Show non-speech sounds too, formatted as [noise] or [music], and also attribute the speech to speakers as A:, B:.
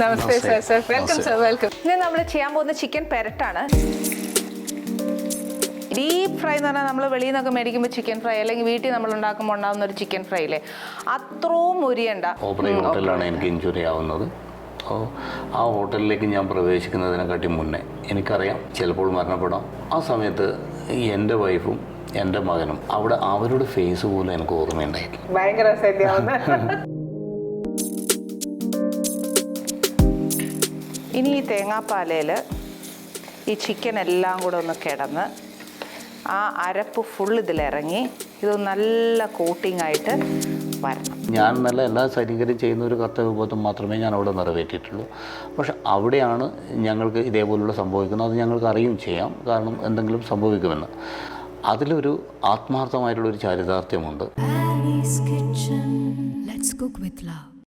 A: നമസ്തേ sir sir. Welcome sir welcome. ഇനി നമ്മൾ ചെയ്യാൻ പോകുന്ന ചിക്കൻ പെരട്ടാണ്. ഡീപ് ഫ്രൈ എന്ന് പറഞ്ഞാൽ നമ്മൾ വെളിയിൽ നിന്നൊക്കെ മേടിക്കുമ്പോൾ ചിക്കൻ ഫ്രൈ അല്ലെങ്കിൽ വീട്ടിൽ നമ്മൾ ഉണ്ടാക്കുമ്പോൾ ഉണ്ടാകുന്ന ഒരു ചിക്കൻ ഫ്രൈ ഇല്ലേ അത്രയും മുരിയണ്ട.
B: ഓപ്പറേറ്റ് ഹോട്ടലിലാണ് എനിക്ക് ഇഞ്ചുറി ആവുന്നത്. അപ്പോൾ ആ ഹോട്ടലിലേക്ക് ഞാൻ പ്രവേശിക്കുന്നതിനെക്കാട്ടി മുന്നേ എനിക്കറിയാം ചിലപ്പോൾ മരണപ്പെടാം. ആ സമയത്ത് എന്റെ വൈഫും എന്റെ മകനും അവിടെ അവരുടെ ഫേസ് പോലും എനിക്ക് ഓർമ്മയുണ്ടായിരുന്നു
A: ഭയങ്കര [laughs] ഇനി ഈ തേങ്ങാപ്പാലയിൽ ഈ ചിക്കൻ എല്ലാം കൂടെ ഒന്ന് കിടന്ന് ആ അരപ്പ് ഫുൾ ഇതിലിറങ്ങി ഇത് നല്ല കോട്ടിംഗ് ആയിട്ട് വരണം.
B: ഞാൻ നല്ല എല്ലാ സൈനികരും ചെയ്യുന്ന ഒരു കർത്തവ്യബോധം മാത്രമേ ഞാൻ അവിടെ നിറവേറ്റിയിട്ടുള്ളൂ. പക്ഷെ അവിടെയാണ് ഞങ്ങൾക്ക് ഇതേപോലുള്ള സംഭവിക്കുന്നത്. അത് ഞങ്ങൾക്ക് അറിയും ചെയ്യാം. കാരണം എന്തെങ്കിലും സംഭവിക്കുമെന്ന്. അതിലൊരു ആത്മാർത്ഥമായിട്ടുള്ളൊരു ചാരിതാർത്ഥ്യമുണ്ട്.
C: Let's cook with love.